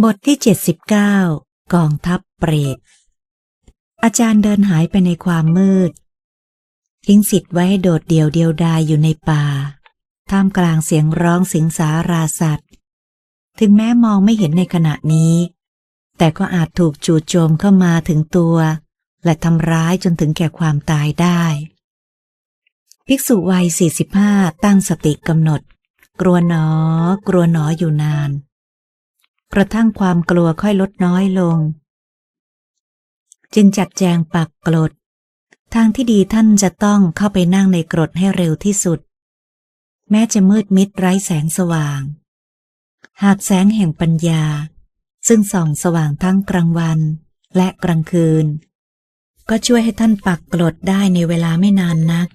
บทที่ 79 กองทัพเปรต อาจารย์เดินหายไปในความมืด ทิ้งสิทธิ์ไว้ให้โดดเดี่ยวเดียวดายอยู่ในป่า ท่ามกลางเสียงร้องสิงสาราสัตว์ ถึงแม้มองไม่เห็นในขณะนี้ แต่ก็อาจถูกจู่โจมเข้ามาถึงตัว และทำร้ายจนถึงแก่ความตายได้ ภิกษุวัย 45 ตั้งสติกำหนด กลัวหนอ กลัวหนออยู่นาน กระทั่งความกลัวค่อยลดน้อยลง จึงจัดแจงปักกรด ทางที่ดีท่านจะต้องเข้าไปนั่งในกรดให้เร็วที่สุด แม้จะมืดมิดไร้แสงสว่าง หากแสงแห่งปัญญา ซึ่งส่องสว่างทั้งกลางวันและกลางคืน ก็ช่วยให้ท่านปักกรดได้ในเวลาไม่นานนัก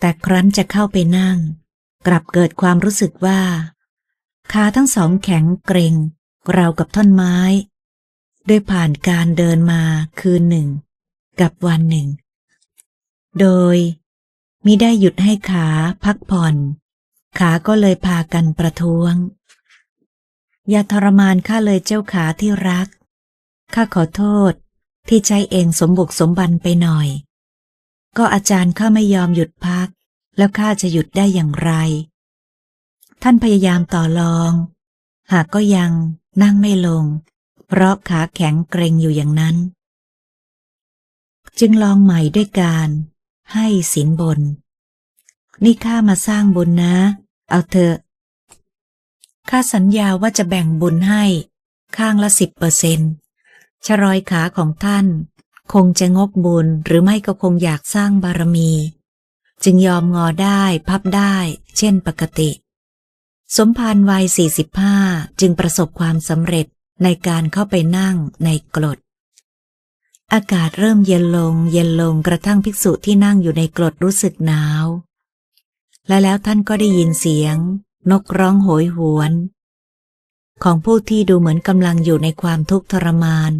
แต่ครั้นจะเข้าไปนั่ง กลับเกิดความรู้สึกว่าขาทั้งสองแข็งเกร็ง ราวกับท่อนไม้ด้วยผ่านการเดินมาคืนหนึ่ง กับวันหนึ่ง โดยมิได้หยุดให้ขาพักผ่อน ขาก็เลยพากันประท้วง อย่าทรมานข้าเลยเจ้าขาที่รัก ข้าขอโทษที่ใจเองสมบุกสมบันไปหน่อย ก็อาจารย์ข้าไม่ยอมหยุดพัก แล้วข้าจะหยุดได้อย่างไร ท่านพยายามต่อรอง หากก็ยัง นั่งไม่ลง เพราะขาแข็งเกร็งอยู่อย่างนั้น จึงลองใหม่ด้วยการให้สินบน นี่ข้ามาสร้างบุญนะ เอาเถอะ ข้าสัญญาว่าจะแบ่งบุญให้ข้างละสิบเปอร์เซนชรอยขาของท่าน คงจะงกบุญหรือไม่ก็คงอยากสร้างบารมี จึงยอมงอได้พับได้ เช่นปกติ สมภารวัย 45 จึงประสบความสำเร็จในการเข้าไปนั่งในกรด อากาศเริ่มเย็นลงเย็นลงกระทั่งภิกษุที่นั่งอยู่ในกรดรู้สึกหนาว และแล้วท่านก็ได้ยินเสียง นกร้องโหยหวน ของผู้ที่ดูเหมือนกำลังอยู่ในความทุกข์ทรมาน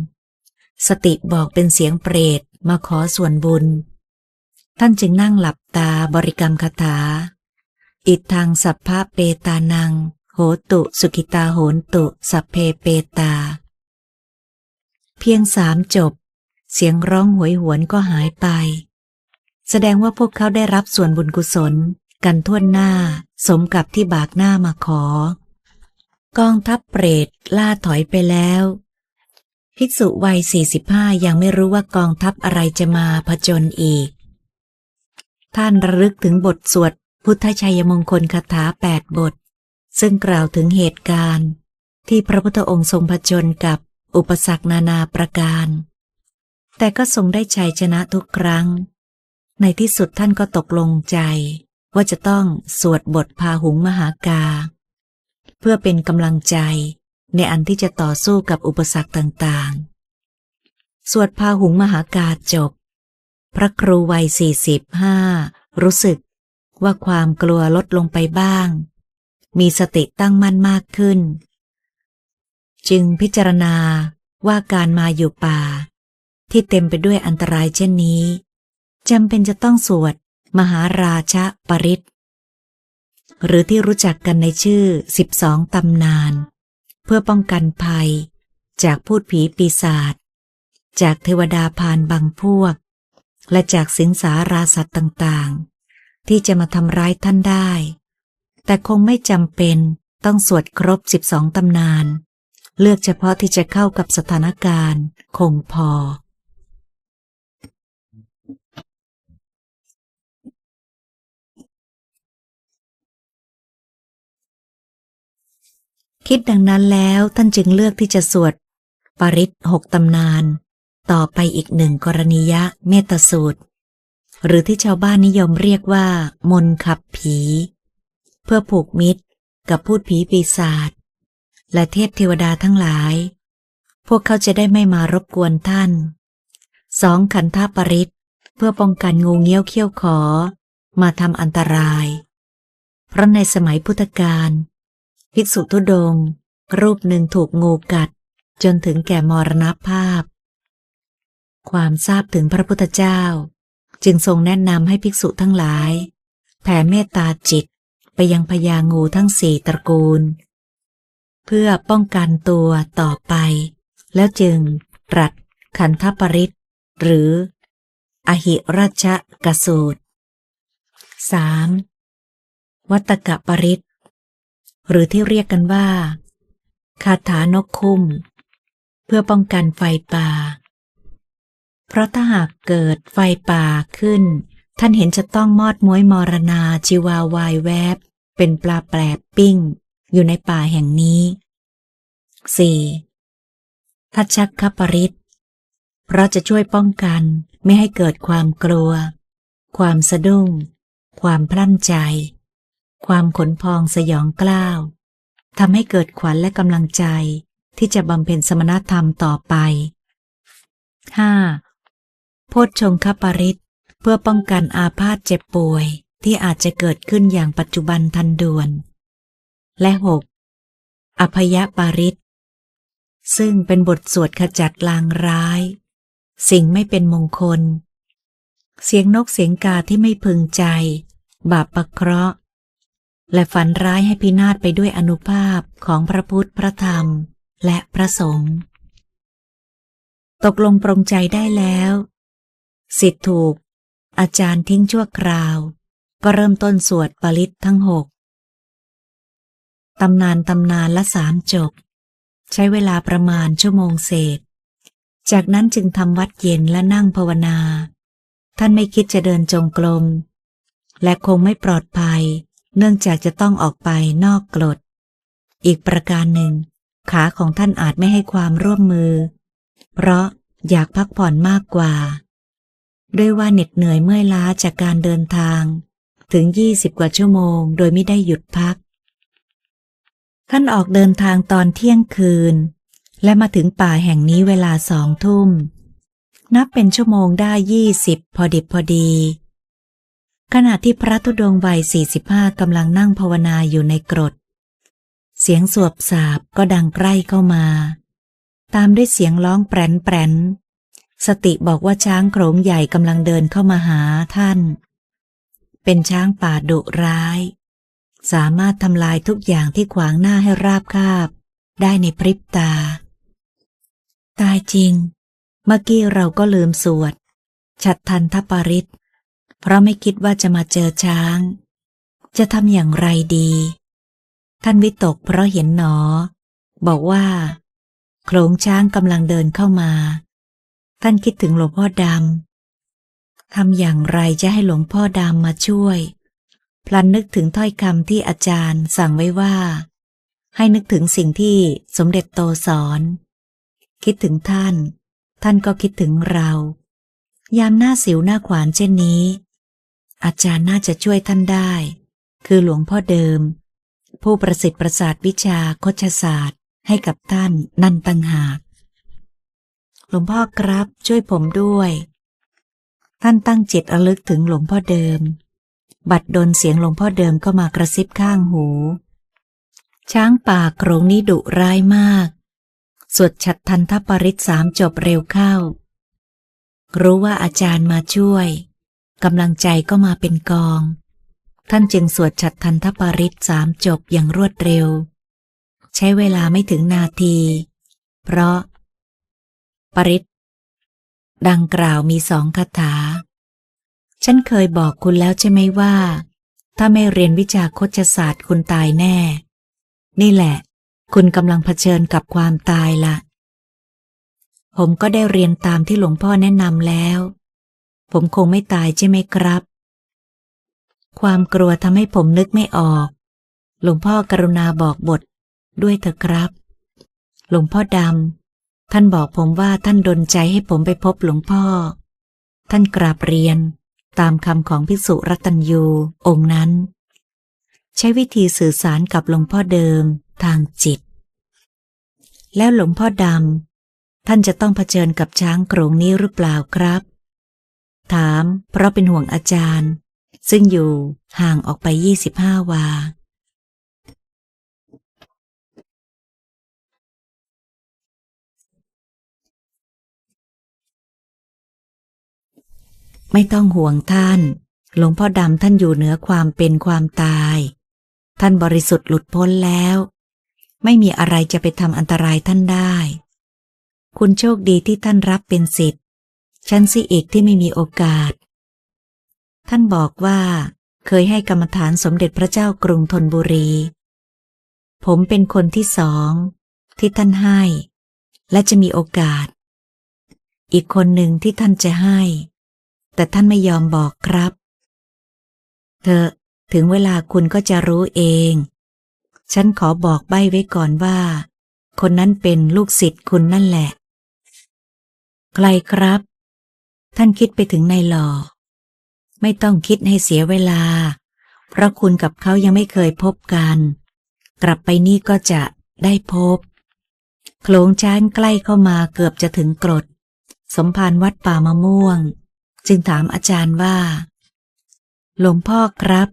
สติบอกเป็นเสียงเปรตมาขอส่วนบุญ ท่านจึงนั่งหลับตาบริกรรมคาถา อิทังสัพพะเปตานัง โหตุสุขิตาโหนตุ สัพเพเปตา เพียงสามจบ เสียงร้องหวยหวนก็หายไป แสดงว่าพวกเขาได้รับส่วนบุญกุศล กันทั่วหน้า สมกับที่บากหน้ามาขอ กองทัพเปรตล่าถอยไปแล้ว ภิกษุวัย 45 ยังไม่รู้ว่ากองทัพอะไรจะมาผจญอีกท่านระลึกถึงบทสวด พุทธชัยมงคลคาถาแปดบท ซึ่งกล่าวถึงเหตุการณ์ ที่พระพุทธองค์ทรงผจญกับอุปสรรคนานาประการ แต่ก็ทรงได้ชัยชนะทุกครั้ง ในที่สุดท่านก็ตกลงใจ ว่าจะต้องสวดบทพาหุงมหากา เพื่อเป็นกำลังใจในอันที่จะต่อสู้กับอุปสรรคต่างๆ สวดพาหุงมหากาจบ พระครูวัยสี่สิบห้ารู้สึก ว่าความกลัวลดลงไปบ้าง มีสติตั้งมั่นมากขึ้น จึงพิจารณาว่าการมาอยู่ป่า ที่เต็มไปด้วยอันตรายเช่นนี้จำเป็นจะต้องสวด มหาราชปริตหรือที่รู้จักกันในชื่อสิบสองตำนาน เพื่อป้องกันภัย จากพูดผีปีศาจจากเทวดาพานบางพวก และจากสิงสาราสัตว์ต่างๆ ที่จะมาทำร้ายท่านได้ แต่คงไม่จำเป็นต้องสวดครบสิบสองตำนาน เลือกเฉพาะที่จะเข้ากับสถานการณ์คงพอ คิดดังนั้นแล้วท่านจึงเลือกที่จะสวด ปริศหกตำนาน ต่อไปอีกหนึ่งกรณียะเมตสูตร หรือที่ชาวบ้านนิยมเรียกว่า มนขับผี เพื่อผูกมิตรกับพูดผีปีศาจและเทพเทวดาทั้งหลาย พวกเขาจะได้ไม่มารบกวนท่านสองขันธปริศเพื่อป้องกันงูเงี้ยวเขี้ยวขอ มาทำอันตราย เพราะในสมัยพุทธกาลภิกษุทุดง รูปหนึ่งถูกงูกัด จนถึงแก่มรณภาพ ความทราบถึงพระพุทธเจ้า จึงทรงแนะนำให้ภิกษุทั้งหลาย แผ่เมตตาจิตไปยังพญางูทั้งสี่ตระกูล เพื่อป้องกันตัวต่อไป แล้วจึงตรัสขันธปริตหรือ อหิราชกสูตร 3. วัตกะปริตหรือที่เรียกกันว่า คาถานกคุ้ม เพื่อป้องกันไฟป่า เพราะถ้าหากเกิดไฟป่าขึ้น ท่านเห็นจะต้องมอดม้วยมรณาชีวาวายแวบ เป็นปลาแปลบปิ้ง อยู่ในป่าแห่งนี้ 4. ทัชชักคปริตเพราะจะช่วยป้องกันไม่ให้เกิดความกลัว ความสะดุ้ง ความพลั่นใจ ความขนพองสยองกล้าวทำให้เกิดขวัญและกำลังใจที่จะบำเพ็ญสมณธรรมต่อไป 5. โพชฌงคปริตเพื่อป้องกันอาพาธเจ็บป่วยที่อาจจะเกิดขึ้นอย่างปัจจุบันทันด่วน และ 6. อภยปาริตซึ่งเป็นบทสวดขจัดลางร้าย สิ่งไม่เป็นมงคล เสียงนกเสียงกาที่ไม่พึงใจ บาปประเคราะห์ และฝันร้ายให้พินาศไปด้วยอนุภาพของพระพุทธพระธรรมและพระสงฆ์ตกลงปรงใจได้แล้ว สิทธิ์ถูก อาจารย์ทิ้งชั่วคราว ก็เริ่มต้นสวดปริตทั้งหกตำนานตำนานละสามจบ ใช้เวลาประมาณชั่วโมงเศษ จากนั้นจึงทำวัดเย็นและนั่งภาวนา ท่านไม่คิดจะเดินจงกรมและคงไม่ปลอดภัย เนื่องจากจะต้องออกไปนอกกรด อีกประการหนึ่ง ขาของท่านอาจไม่ให้ความร่วมมือ เพราะอยากพักผ่อนมากกว่า ด้วยว่าเหน็ดเหนื่อยเมื่อยล้าจากการเดินทาง ถึงยี่สิบกว่าชั่วโมง โดยไม่ได้หยุดพัก ท่านออกเดินทางตอนเที่ยงคืน และมาถึงป่าแห่งนี้เวลาสองทุ่ม นับเป็นชั่วโมงได้ยี่สิบพอดิบพอดี ขณะที่พระธุดงวัยสี่สิบห้ากำลังนั่งภาวนาอยู่ในกรด เสียงสวบสาบก็ดังใกล้เข้ามา ตามด้วยเสียงร้องแปรนแปรน สติบอกว่าช้างโขลงใหญ่กำลังเดินเข้ามาหาท่าน เป็นช้างป่าดุร้าย สามารถทำลายทุกอย่างที่ขวางหน้าให้ราบคาบ ได้ในพริบตา ตายจริง เมื่อกี้เราก็ลืมสวด ฉัดทันทปริตเพราะไม่คิดว่าจะมาเจอช้าง จะทำอย่างไรดี ท่านวิตกเพราะเห็นหนอ บอกว่าโขลงช้างกำลังเดินเข้ามา ท่านคิดถึงหลวงพ่อดำทำอย่างไรจะให้หลวงพ่อดำมาช่วย พลันนึกถึงถ้อยคำที่อาจารย์สั่งไว้ว่า ให้นึกถึงสิ่งที่สมเด็จโตสอน คิดถึงท่าน ท่านก็คิดถึงเรา ยามหน้าสิวหน้าขวานเช่นนี้ อาจารย์น่าจะช่วยท่านได้ คือหลวงพ่อเดิม ผู้ประสิทธิ์ประสาทวิชาโคชศาสตร์ให้กับท่านนั่นตังหาก หลวงพ่อครับช่วยผมด้วย ท่านตั้งจิตระลึกถึงหลวงพ่อเดิม บัดดลเสียงหลวงพ่อเดิมก็มากระซิบข้างหู ช้างป่าโขรงนี้ดุร้ายมาก สวดฉัดทันทปริตสามจบเร็วเข้า รู้ว่าอาจารย์มาช่วยกำลังใจก็มาเป็นกอง ท่านจึงสวดฉัดทันทปริตสามจบอย่างรวดเร็ว ใช้เวลาไม่ถึงนาที เพราะ ปริตดังกล่าวมีสองคาถา ฉันเคยบอกคุณแล้วใช่ไหมว่า ถ้าไม่เรียนวิชาโคชศาสตร์คุณตายแน่ นี่แหละ คุณกำลังเผชิญกับความตายละ ผมก็ได้เรียนตามที่หลวงพ่อแนะนำแล้ว ผมคงไม่ตายใช่ไหมครับ ความกลัวทำให้ผมนึกไม่ออก หลวงพ่อกรุณาบอกบทด้วยเถอะครับ หลวงพ่อดำ ท่านบอกผมว่าท่านดลใจให้ผมไปพบหลวงพ่อ ท่านกราบเรียน ตามคำของภิกษุรัตัญยูองค์นั้น ใช้วิธีสื่อสารกับหลวงพ่อเดิมทางจิต แล้วหลวงพ่อดำท่านจะต้องเผชิญกับช้างโขรงนี้หรือเปล่าครับ ถามเพราะเป็นห่วงอาจารย์ ซึ่งอยู่ห่างออกไปยี่สิบห้าวา ไม่ต้องห่วงท่าน หลวงพ่อดำท่านอยู่เหนือความเป็นความตาย ท่านบริสุทธิ์หลุดพ้นแล้ว ไม่มีอะไรจะไปทำอันตรายท่านได้ คุณโชคดีที่ท่านรับเป็นสิทธิ์ฉันสิเอกที่ไม่มีโอกาส ท่านบอกว่า เคยให้กรรมฐานสมเด็จพระเจ้ากรุงธนบุรี ผมเป็นคนที่สอง ที่ท่านให้ และจะมีโอกาส อีกคนหนึ่งที่ท่านจะให้ แต่ท่านไม่ยอมบอกครับ เธอถึงเวลาคุณก็จะรู้เอง ฉันขอบอกใบ้ไว้ก่อนว่า คนนั้นเป็นลูกศิษย์คุณนั่นแหละ ใครครับ ท่านคิดไปถึงนายหล่อ ไม่ต้องคิดให้เสียเวลา เพราะคุณกับเขายังไม่เคยพบกัน กลับไปนี่ก็จะได้พบ โขลงช้างใกล้เข้ามาเกือบจะถึงกรด สมภารวัดป่ามะม่วง จึงถามอาจารย์ว่า หลวงพ่อครับ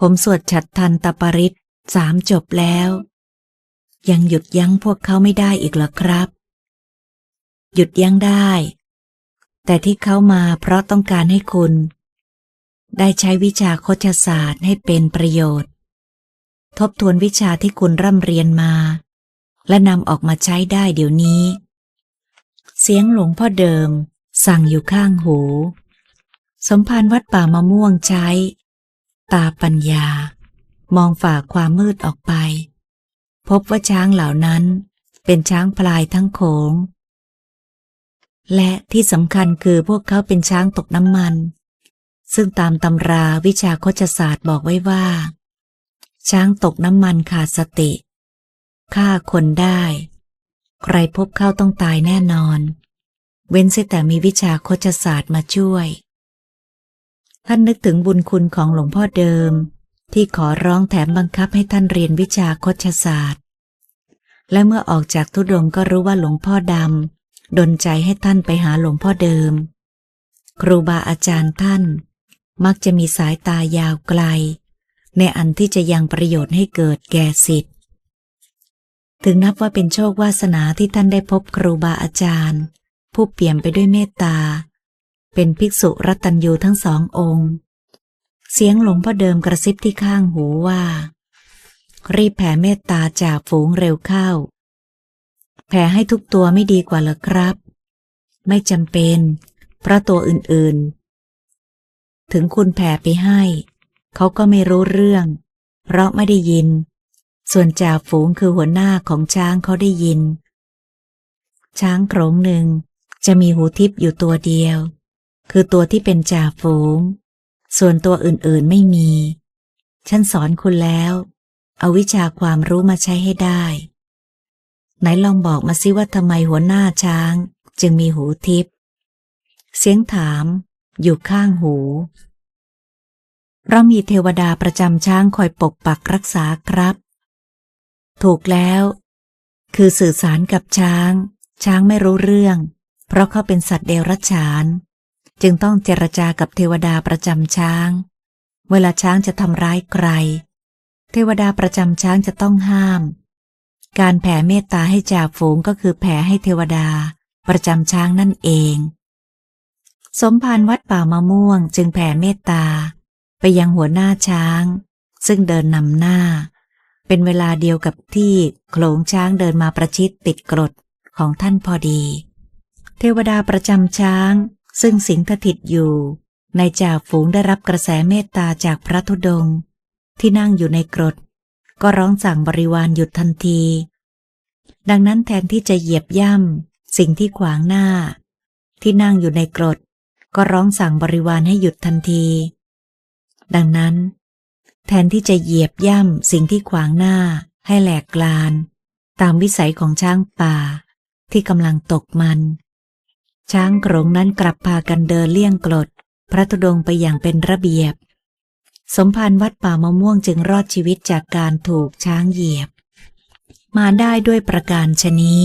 ผมสวดฉัดทันตปริตสามจบแล้ว ยังหยุดยั้งพวกเขาไม่ได้อีกหรอครับ หยุดยั้งได้ แต่ที่เขามาเพราะต้องการให้คุณ ได้ใช้วิชาโคชศาสตร์ให้เป็นประโยชน์ ทบทวนวิชาที่คุณร่ำเรียนมา และนำออกมาใช้ได้เดี๋ยวนี้ เสียงหลวงพ่อเดิม สั่งอยู่ข้างหู สมภารวัดป่ามะม่วงใช้ ตาปัญญา มองฝ่าความมืดออกไป พบว่าช้างเหล่านั้นเป็นช้างพลายทั้งโขง และที่สำคัญคือพวกเขาเป็นช้างตกน้ำมัน ซึ่งตามตำราวิชาโคชศาสตร์บอกไว้ว่า ช้างตกน้ำมันขาดสติฆ่าคนได้ ใครพบเข้าต้องตายแน่นอน เว้นเสียแต่มีวิชาโคชศาสตร์มาช่วย ท่านนึกถึงบุญคุณของหลวงพ่อเดิม ที่ขอร้องแถมบังคับให้ท่านเรียนวิชาคชศาสตร์ และเมื่อออกจากทุดงก็รู้ว่าหลวงพ่อดำดนใจให้ท่านไปหาหลวงพ่อเดิม ครูบาอาจารย์ท่าน มักจะมีสายตายาวไกล ในอันที่จะยังประโยชน์ให้เกิดแก่สิทธิ์ถึงนับว่าเป็นโชควาสนาที่ท่านได้พบครูบาอาจารย์ ผู้เปี่ยมไปด้วยเมตตา เป็นภิกษุรัตัญยูทั้งสององค์ เสียงหลวงพ่อเดิมกระซิบที่ข้างหูว่า รีบแผ่เมตตาจากฝูงเร็วเข้า แผ่ให้ทุกตัวไม่ดีกว่าเหรอครับ ไม่จำเป็น เพราะตัวอื่นๆ ถึงคุณแผ่ไปให้ เขาก็ไม่รู้เรื่อง เพราะไม่ได้ยิน ส่วนจ่าฝูงคือหัวหน้าของช้างเขาได้ยิน ช้างโขลงหนึ่งจะมีหูทิพย์อยู่ตัวเดียว คือตัวที่เป็นจ่าฝูง ส่วนตัวอื่นๆไม่มี ฉันสอนคุณแล้ว เอาวิชาความรู้มาใช้ให้ได้ ไหนลองบอกมาสิว่าทำไมหัวหน้าช้าง จึงมีหูทิพย์เสียงถาม อยู่ข้างหูเรามีเทวดาประจำช้างคอยปกปักรักษาครับ ถูกแล้ว คือสื่อสารกับช้าง ช้างไม่รู้เรื่อง เพราะเขาเป็นสัตว์เดรัจฉาน จึงต้องเจรจากับเทวดาประจำช้าง เวลาช้างจะทำร้ายใคร เทวดาประจำช้างจะต้องห้าม การแผ่เมตตาให้จ่าฝูงก็คือแผ่ให้เทวดา ประจำช้างนั่นเอง สมภารวัดป่ามะม่วงจึงแผ่เมตตา ไปยังหัวหน้าช้าง ซึ่งเดินนำหน้า เป็นเวลาเดียวกับที่โขลงช้างเดินมาประชิดติดกรดของท่านพอดี เทวดาประจำช้าง ซึ่งสิงสถิตอยู่ในจ่าฝูงได้รับกระแสเมตตาจากพระธุดงค์ที่นั่งอยู่ในกรด ก็ร้องสั่งบริวารหยุดทันที ดังนั้นแทนที่จะเหยียบย่ำสิ่งที่ขวางหน้า ที่นั่งอยู่ในกรด ก็ร้องสั่งบริวารให้หยุดทันที ดังนั้น แทนที่จะเหยียบย่ำสิ่งที่ขวางหน้าให้แหลกกลาน ตามวิสัยของช้างป่าที่กำลังตกมัน ช้างโขลงนั้นกลับพากันเดินเลี่ยงกรด พระธุดงไปอย่างเป็นระเบียบ สมภารวัดป่ามะม่วงจึงรอดชีวิตจากการถูกช้างเหยียบ มาได้ด้วยประการชนี้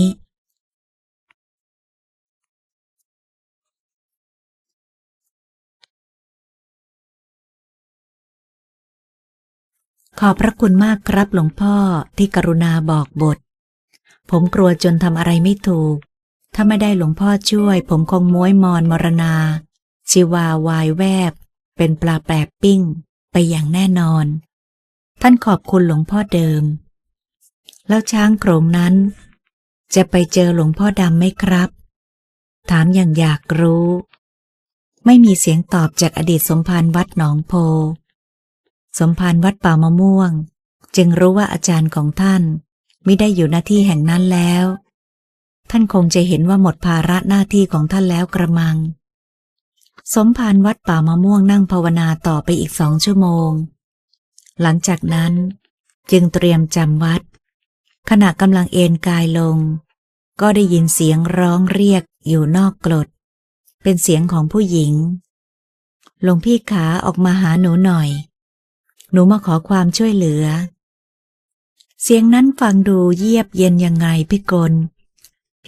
ขอบพระคุณมากครับหลวงพ่อที่กรุณาบอกบท ผมกลัวจนทำอะไรไม่ถูก ถ้าไม่ได้หลวงพ่อช่วย ผมคงม้วยมอนมรณา ชีวาวายแวบ เป็นปลาแปลกปิ้ง ไปอย่างแน่นอน ท่านขอบคุณหลวงพ่อเดิม แล้วช้างโขรงนั้น จะไปเจอหลวงพ่อดำไหมครับ ถามอย่างอยากรู้ ไม่มีเสียงตอบจากอดีตสมภารวัดหนองโพ สมภารวัดป่ามะม่วง จึงรู้ว่าอาจารย์ของท่านไม่ได้อยู่หน้าที่แห่งนั้นแล้ว ท่านคงจะเห็นว่าหมดภาระหน้าที่ของท่านแล้วกระมัง สมภารวัดป่ามะม่วงนั่งภาวนาต่อไปอีกสองชั่วโมง หลังจากนั้นจึงเตรียมจำวัด ขณะกำลังเอนกายลง ก็ได้ยินเสียงร้องเรียกอยู่นอกกรด เป็นเสียงของผู้หญิงหลวงพี่ขาออกมาหาหนูหน่อย หนูมาขอความช่วยเหลือ เสียงนั้นฟังดูเยียบเย็นยังไงพี่กล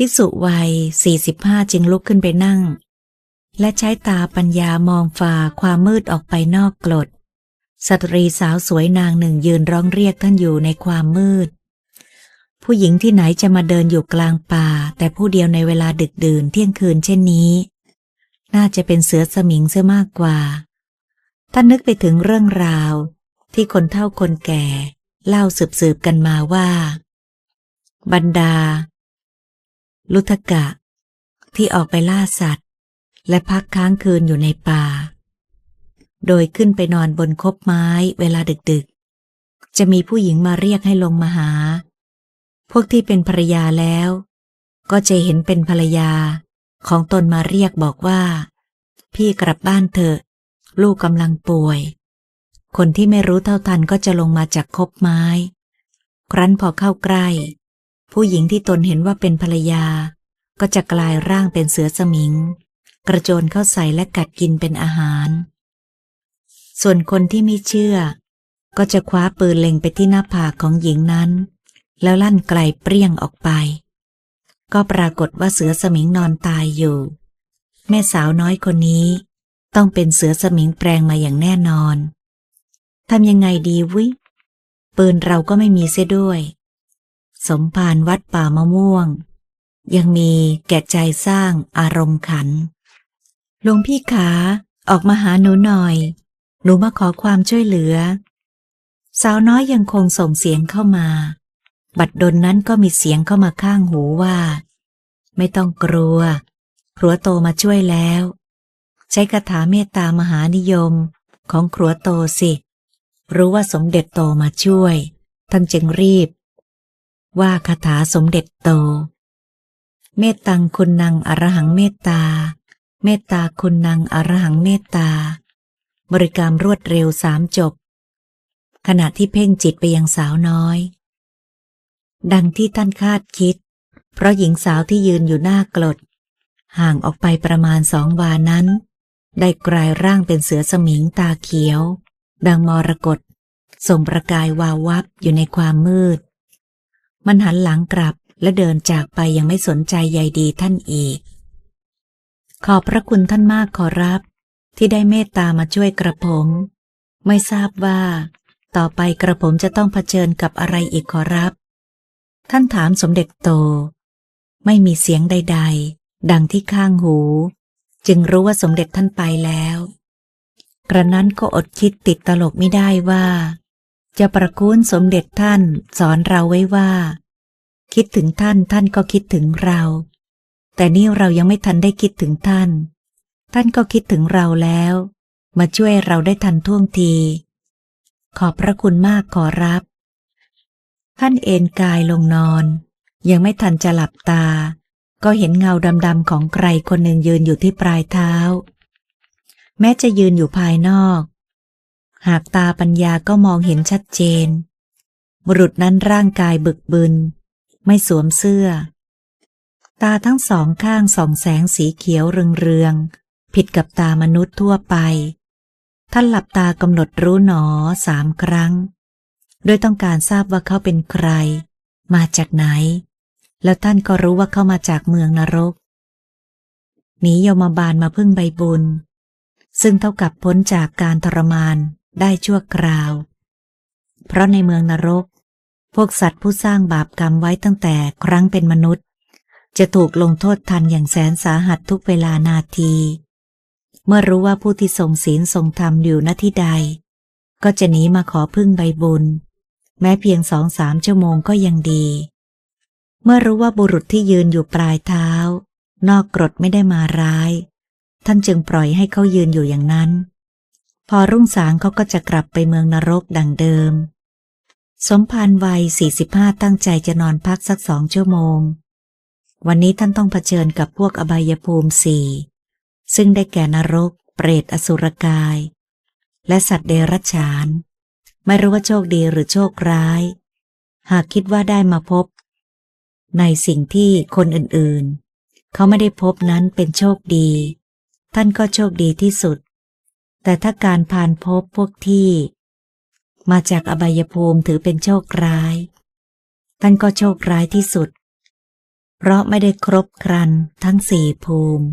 พิสุวัยสี่สิบห้าจึงลุกขึ้นไปนั่ง และใช้ตาปัญญามองฝ่าความมืดออกไปนอกกรดสตรีสาวสวยนางหนึ่งยืนร้องเรียกท่านอยู่ในความมืด ผู้หญิงที่ไหนจะมาเดินอยู่กลางป่า แต่ผู้เดียวในเวลาดึกดื่นเที่ยงคืนเช่นนี้ น่าจะเป็นเสือสมิงเสียมากกว่า ท่านนึกไปถึงเรื่องราว ที่คนเฒ่าคนแก่ เล่าสืบๆกันมาว่า บรรดา ลุทกะ ที่ออกไปล่าสัตว์ และพักค้างคืนอยู่ในป่า โดยขึ้นไปนอนบนคบไม้เวลาดึกๆ จะมีผู้หญิงมาเรียกให้ลงมาหา พวกที่เป็นภรรยาแล้ว ก็จะเห็นเป็นภรรยาของตนมาเรียกบอกว่า พี่กลับบ้านเถอะ ลูกกำลังป่วย คนที่ไม่รู้เท่าทันก็จะลงมาจากคบไม้ ครั้นพอเข้าใกล้ ผู้หญิงที่ตนเห็นว่าเป็นภรรยา ก็จะกลายร่างเป็นเสือสมิง กระโจนเข้าใส่และกัดกินเป็นอาหาร ส่วนคนที่ไม่เชื่อ ก็จะคว้าปืนเล็งไปที่หน้าผากของหญิงนั้น แล้วลั่นไกลเปรี้ยงออกไป ก็ปรากฏว่าเสือสมิงนอนตายอยู่ แม่สาวน้อยคนนี้ ต้องเป็นเสือสมิงแปลงมาอย่างแน่นอนทำยังไงดีวิปืนเราก็ไม่มีเสียด้วย สมภารวัดป่ามะม่วง ยังมีแก่ใจสร้างอารมณ์ขันหลวงพี่ขา ออกมาหาหนูหน่อย หนูมาขอความช่วยเหลือ สาวน้อยยังคงส่งเสียงเข้ามา บัดดลนั้นก็มีเสียงเข้ามาข้างหูว่า ไม่ต้องกลัวครัวโตมาช่วยแล้ว ใช้คาถาเมตตามหานิยมของครัวโตสิ รู้ว่าสมเด็จโตมาช่วยท่านจึงรีบ ว่าคาถาสมเด็จโต เมตตังคุณนังอรหังเมตตา เมตตาคุณนังอรหังเมตตา บริกรรมรวดเร็วสามจบ ขณะที่เพ่งจิตไปยังสาวน้อย ดังที่ท่านคาดคิด เพราะหญิงสาวที่ยืนอยู่หน้ากรดห่างออกไปประมาณสองวานั้น ได้กลายร่างเป็นเสือสมิงตาเขียว ดังมรกตส่งประกายวาววับอยู่ในความมืด มันหันหลังกลับและเดินจากไปยังไม่สนใจใยดีท่านอีก ขอบพระคุณท่านมากขอรับ ที่ได้เมตตามาช่วยกระผม ไม่ทราบว่า ต่อไปกระผมจะต้องเผชิญกับอะไรอีกขอรับ ท่านถามสมเด็จโต ไม่มีเสียงใด ๆ ดังที่ข้างหู จึงรู้ว่าสมเด็จท่านไปแล้ว กระนั้นก็อดคิดติดตลกไม่ได้ว่า จะประคุณสมเด็จท่านสอนเราไว้ว่า คิดถึงท่านท่านก็คิดถึงเรา แต่นี่เรายังไม่ทันได้คิดถึงท่าน ท่านก็คิดถึงเราแล้ว มาช่วยเราได้ทันท่วงที ขอบพระคุณมากขอรับ ท่านเอนกายลงนอน ยังไม่ทันจะหลับตา ก็เห็นเงาดำๆของใครคนหนึ่งยืนอยู่ที่ปลายเท้า แม้จะยืนอยู่ภายนอก หากตาปัญญาก็มองเห็นชัดเจน บุรุษนั้นร่างกายบึกบึน ไม่สวมเสื้อ ตาทั้งสองข้างส่องแสงสีเขียวเรืองๆผิดกับตามนุษย์ทั่วไป ท่านหลับตากำหนดรู้หนอสามครั้ง โดยต้องการทราบว่าเขาเป็นใคร มาจากไหน แล้วท่านก็รู้ว่าเขามาจากเมืองนรกหนียมบาลมาพึ่งใบบุญ ซึ่งเท่ากับพ้นจากการทรมาน ได้ชั่วคราว เพราะในเมืองนรก พวกสัตว์ผู้สร้างบาปกรรมไว้ตั้งแต่ครั้งเป็นมนุษย์ จะถูกลงโทษทันอย่างแสนสาหัสทุกเวลานาที เมื่อรู้ว่าผู้ที่ทรงศีลทรงธรรมอยู่ณที่ใด ก็จะหนีมาขอพึ่งใบบุญ แม้เพียงสองสามชั่วโมงก็ยังดี เมื่อรู้ว่าบุรุษที่ยืนอยู่ปลายเท้า นอกกรดไม่ได้มาร้าย ท่านจึงปล่อยให้เขายืนอยู่อย่างนั้น พอรุ่งสางเขาก็จะกลับไปเมืองนรกดังเดิม สมภารวัย 45 ตั้งใจจะนอนพักสักสองชั่วโมง วันนี้ท่านต้องเผชิญกับพวกอบายภูมิสี่ซึ่งได้แก่นรก เปรตอสุรกาย และสัตว์เดรัจฉาน ไม่รู้ว่าโชคดีหรือโชคร้าย หากคิดว่าได้มาพบ ในสิ่งที่คนอื่นๆ เขาไม่ได้พบนั้นเป็นโชคดี ท่านก็โชคดีที่สุด แต่ถ้าการผ่านพบพวกที่ มาจากอบายภูมิถือเป็นโชคร้าย ท่านก็โชคร้ายที่สุด เพราะไม่ได้ครบครันทั้งสี่ภูมิ